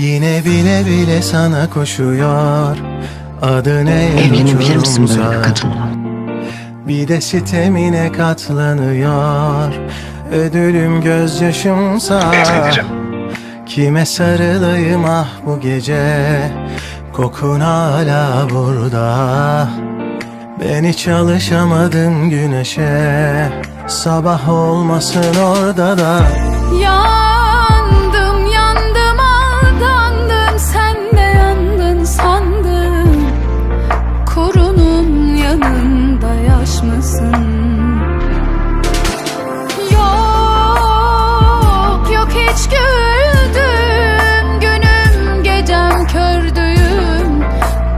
Yine bile bile sana koşuyor. Adı ne Evlenebilir misin böyle bir kadınla? Bir de sitemine katlanıyor. Ödülüm gözyaşımsa. Kime sarılayım ah bu gece? Kokun hala burada. Ben hiç alışamadım güneşe. Sabah olmasın orada da mısın? Yok yok hiç güldüm. Günüm gecem kördüğüm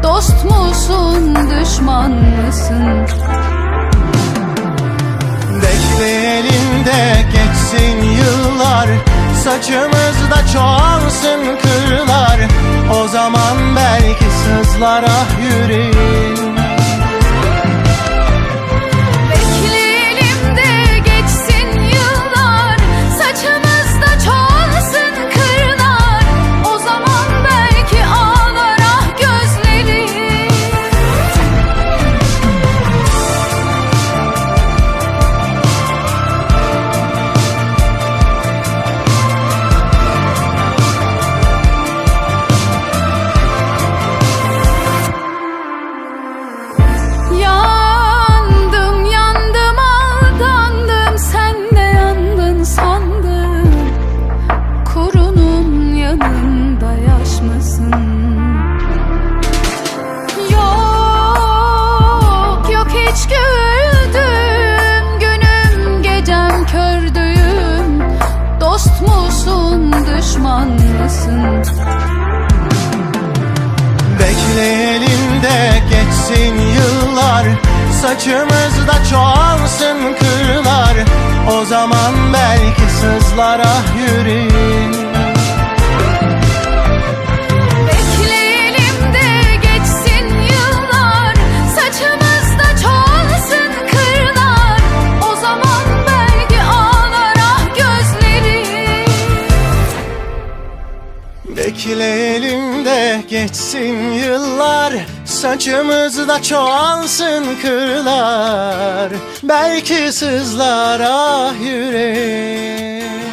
Dost musun düşman mısın? Bekleyelim de geçsin yıllar. Saçımızda çoğalsın kırlar. O zaman belki sızlar ah yüreğim düşman mısın? Bekleyelim de geçsin yıllar. Saçımızda çoğalsın kırlar. O zaman belki sızlar ah Bekleyelim de geçsin yıllar Saçımızda çoğalsın kırlar. Belki sızlar ah yüreğim